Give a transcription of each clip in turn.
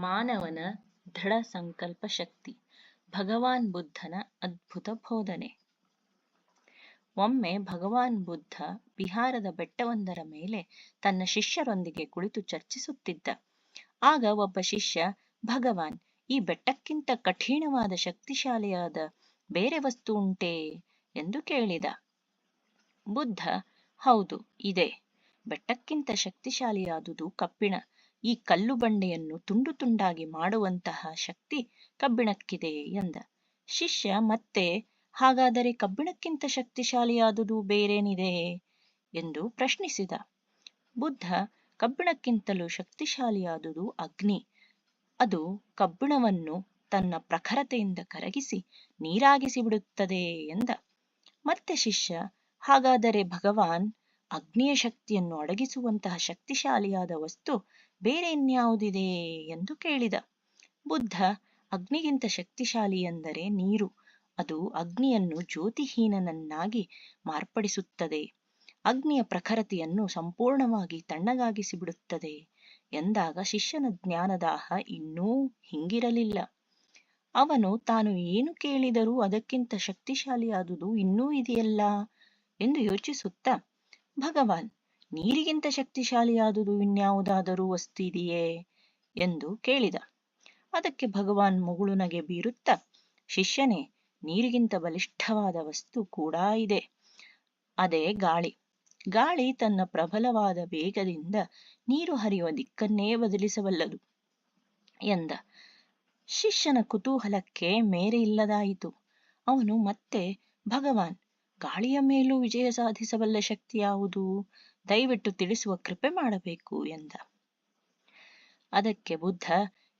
ಮಾನವನ ದೃಢ ಸಂಕಲ್ಪ ಶಕ್ತಿ, ಭಗವಾನ್ ಬುದ್ಧನ ಅದ್ಭುತ ಬೋಧನೆ. ಒಮ್ಮೆ ಭಗವಾನ್ ಬುದ್ಧ ಬಿಹಾರದ ಬೆಟ್ಟವೊಂದರ ಮೇಲೆ ತನ್ನ ಶಿಷ್ಯರೊಂದಿಗೆ ಕುಳಿತು ಚರ್ಚಿಸುತ್ತಿದ್ದ. ಆಗ ಒಬ್ಬ ಶಿಷ್ಯ, ಭಗವಾನ್, ಈ ಬೆಟ್ಟಕ್ಕಿಂತ ಕಠಿಣವಾದ ಶಕ್ತಿಶಾಲಿಯಾದ ಬೇರೆ ವಸ್ತು ಉಂಟೇ? ಎಂದು ಕೇಳಿದ. ಬುದ್ಧ, ಹೌದು, ಇದೆ. ಬೆಟ್ಟಕ್ಕಿಂತ ಶಕ್ತಿಶಾಲಿಯಾದುದು ಕಬ್ಬಿಣ. ಈ ಕಲ್ಲು ಬಂಡೆಯನ್ನು ತುಂಡು ತುಂಡಾಗಿ ಮಾಡುವಂತಹ ಶಕ್ತಿ ಕಬ್ಬಿಣಕ್ಕಿದೆ ಎಂದ. ಶಿಷ್ಯ, ಮತ್ತೆ ಹಾಗಾದರೆ ಕಬ್ಬಿಣಕ್ಕಿಂತ ಶಕ್ತಿಶಾಲಿಯಾದುದು ಬೇರೇನಿದೆ ಎಂದು ಪ್ರಶ್ನಿಸಿದ. ಬುದ್ಧ, ಕಬ್ಬಿಣಕ್ಕಿಂತಲೂ ಶಕ್ತಿಶಾಲಿಯಾದುದು ಅಗ್ನಿ. ಅದು ಕಬ್ಬಿಣವನ್ನು ತನ್ನ ಪ್ರಖರತೆಯಿಂದ ಕರಗಿಸಿ ನೀರಾಗಿಸಿ ಬಿಡುತ್ತದೆ ಎಂದ. ಮತ್ತೆ ಶಿಷ್ಯ, ಹಾಗಾದರೆ ಭಗವಾನ್ ಅಗ್ನಿಯ ಶಕ್ತಿಯನ್ನು ಅಡಗಿಸುವಂತಹ ಶಕ್ತಿಶಾಲಿಯಾದ ವಸ್ತು ಬೇರೆ ಇನ್ಯಾವುದಿದೆ ಎಂದು ಕೇಳಿದ. ಬುದ್ಧ, ಅಗ್ನಿಗಿಂತ ಶಕ್ತಿಶಾಲಿ ಎಂದರೆ ನೀರು. ಅದು ಅಗ್ನಿಯನ್ನು ಜ್ಯೋತಿಹೀನನನ್ನಾಗಿ ಮಾರ್ಪಡಿಸುತ್ತದೆ. ಅಗ್ನಿಯ ಪ್ರಖರತೆಯನ್ನು ಸಂಪೂರ್ಣವಾಗಿ ತಣ್ಣಗಾಗಿಸಿ ಬಿಡುತ್ತದೆ ಎಂದಾಗ ಶಿಷ್ಯನ ಜ್ಞಾನದಾಹ ಇನ್ನೂ ಹಿಂಗಿರಲಿಲ್ಲ. ಅವನು ತಾನು ಏನು ಕೇಳಿದರೂ ಅದಕ್ಕಿಂತ ಶಕ್ತಿಶಾಲಿಯಾದುದು ಇನ್ನೂ ಇದೆಯಲ್ಲ ಎಂದು ಯೋಚಿಸುತ್ತಾ ಭಗವಾನ್, ನೀರಿಗಿಂತ ಶಕ್ತಿಶಾಲಿಯಾದುದು ಇನ್ಯಾವುದಾದರೂ ವಸ್ತು ಇದೆಯೇ ಎಂದು ಕೇಳಿದ. ಅದಕ್ಕೆ ಭಗವಾನ್ ಮುಗುಳು ನಗೆ ಬೀರುತ್ತಾ, ಶಿಷ್ಯನೇ, ನೀರಿಗಿಂತ ಬಲಿಷ್ಠವಾದ ವಸ್ತು ಕೂಡ ಇದೆ. ಅದೇ ಗಾಳಿ. ಗಾಳಿ ತನ್ನ ಪ್ರಬಲವಾದ ವೇಗದಿಂದ ನೀರು ಹರಿಯುವ ದಿಕ್ಕನ್ನೇ ಬದಲಿಸಬಲ್ಲದು ಎಂದ. ಶಿಷ್ಯನ ಕುತೂಹಲಕ್ಕೆ ಮೇರೆ ಇಲ್ಲದಾಯಿತು. ಅವನು ಮತ್ತೆ, ಭಗವಾನ್ ಗಾಳಿಯ ಮೇಲೂ ವಿಜಯ ಸಾಧಿಸಬಲ್ಲ ಶಕ್ತಿ ಯಾವುದು? ದಯವಿಟ್ಟು ತಿಳಿಸುವ ಕೃಪೆ ಮಾಡಬೇಕು ಎಂದ. ಅದಕ್ಕೆ ಬುದ್ಧ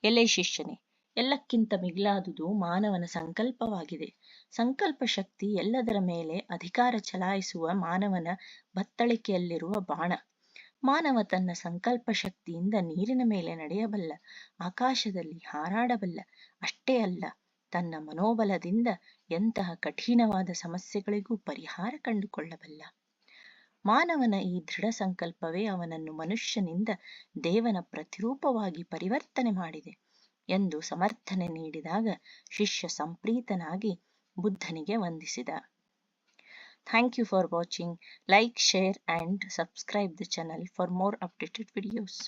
ಎಲೆ ಶಿಷ್ಯನೇ, ಎಲ್ಲಕ್ಕಿಂತ ಮಿಗಿಲಾದುದು ಮಾನವನ ಸಂಕಲ್ಪವಾಗಿದೆ. ಸಂಕಲ್ಪ ಶಕ್ತಿ ಎಲ್ಲದರ ಮೇಲೆ ಅಧಿಕಾರ ಚಲಾಯಿಸುವ ಮಾನವನ ಬತ್ತಳಿಕೆಯಲ್ಲಿರುವ ಬಾಣ. ಮಾನವ ತನ್ನ ಸಂಕಲ್ಪ ಶಕ್ತಿಯಿಂದ ನೀರಿನ ಮೇಲೆ ನಡೆಯಬಲ್ಲ, ಆಕಾಶದಲ್ಲಿ ಹಾರಾಡಬಲ್ಲ, ಅಷ್ಟೇ ಅಲ್ಲ ತನ್ನ ಮನೋಬಲದಿಂದ ಎಂತಹ ಕಠಿಣವಾದ ಸಮಸ್ಯೆಗಳಿಗೂ ಪರಿಹಾರ ಕಂಡುಕೊಳ್ಳಬಲ್ಲ. ಮಾನವನ ಈ ದೃಢ ಸಂಕಲ್ಪವೇ ಅವನನ್ನು ಮನುಷ್ಯನಿಂದ ದೇವನ ಪ್ರತಿರೂಪವಾಗಿ ಪರಿವರ್ತನೆ ಮಾಡಿದೆ ಎಂದು ಸಮರ್ಥನೆ ನೀಡಿದಾಗ ಶಿಷ್ಯ ಸಂಪ್ರೀತನಾಗಿ ಬುದ್ಧನಿಗೆ ವಂದಿಸಿದ. Thank you for watching like share and subscribe the channel for more updated videos